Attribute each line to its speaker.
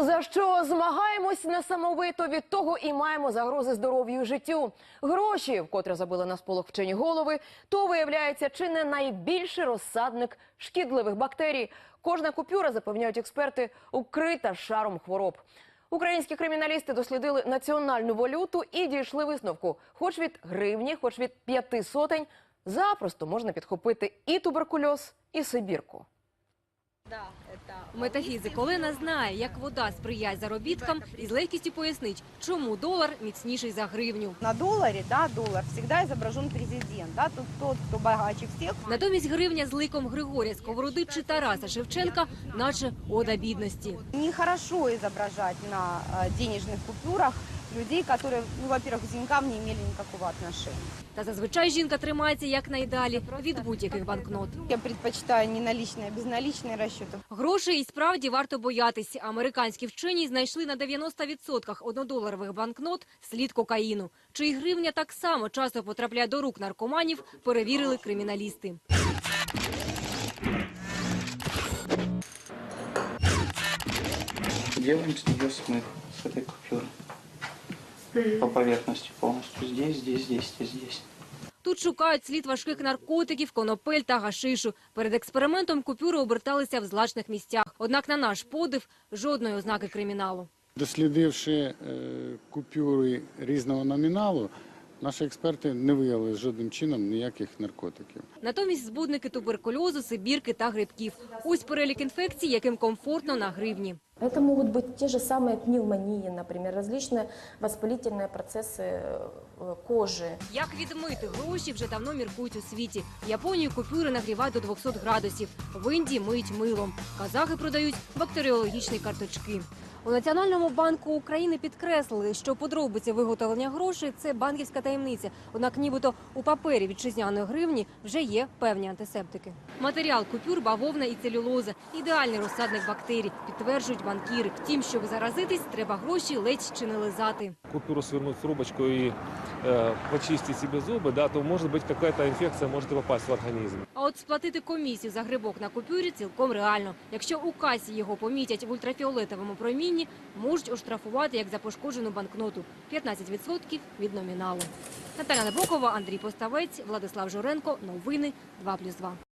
Speaker 1: За що змагаємось несамовито від того і маємо загрози здоров'ю і життю. Гроші, вкотре забили на сполох вчені голови, то виявляється чи не найбільший розсадник шкідливих бактерій. Кожна купюра, запевняють експерти, укрита шаром хвороб. Українські криміналісти дослідили національну валюту і дійшли висновку: хоч від гривні, хоч від п'яти сотень, запросто можна підхопити і туберкульоз, і сибірку.
Speaker 2: Метафізик Олена знає, як вода сприяє заробіткам і з легкістю пояснить, чому долар міцніший за гривню.
Speaker 3: На долларе, да, доллар всегда изображен президент, да, тут тот, кто богаче всех.
Speaker 2: Натомість гривня з ликом Григорія Сковороди чи Тараса Шевченка, наче ода бідності.
Speaker 3: Нехорошо изображать на денежных купюрах людей, которые, ну, во-первых, к деньгам не имели никакого отношения.
Speaker 2: Та зазвичай жінка тримається якнайдалі від будь-яких банкнот.
Speaker 3: Я предпочитаю не наличные, а безналичные расчеты.
Speaker 2: Грошей і справді варто боятись. Американські вчені знайшли на 90% однодоларових банкнот слід кокаїну. Чи й гривня так само часто потрапляє до рук наркоманів, перевірили криміналісти.
Speaker 4: Делаем с нее смыв, с этой купюры. По поверхности полностью. Здесь, здесь, здесь здесь, здесь.
Speaker 2: Тут шукають слід важких наркотиків, конопель та гашишу. Перед експериментом купюри оберталися в злачних місцях. Однак на наш подив жодної ознаки криміналу.
Speaker 5: Дослідивши е, купюри різного номіналу, наші експерти не виявили жодним чином ніяких наркотиків.
Speaker 2: Натомість збудники туберкульозу, сибірки та грибків. Ось перелік інфекцій, яким комфортно на гривні.
Speaker 6: Это могут быть те же самые пневмонии, например, различные воспалительные процессы э, кожи.
Speaker 2: Як відмити гроші вже давно міркують у світі. В Японії купюри нагрівають до 200 градусів. В Індії миють милом. Казахи продають бактеріологічні карточки. У Національному банку України підкреслили, що подробиці виготовлення грошей це банківська таємниця. Однак, нібито у папері вітчизняної гривні вже є певні антисептики. Матеріал купюр, бавовна і целюлоза ідеальний розсадник бактерій, підтверджують банкіри. Втім, щоб заразитись, треба гроші ледь чи не лизати.
Speaker 7: купюру свернуть трубочкою э, почистить себе зубы, да, то может быть какая-то инфекция может и попасть в организм.
Speaker 2: А от сплатити комісію за грибок на купюрі цілком реально. Якщо у касі його помітять в ультрафіолетовому промінні, можуть оштрафувати як за пошкоджену банкноту 15% від номіналу. Наталя Набокова, Андрій Поставець, Владислав Журенко. Новини 2+,2.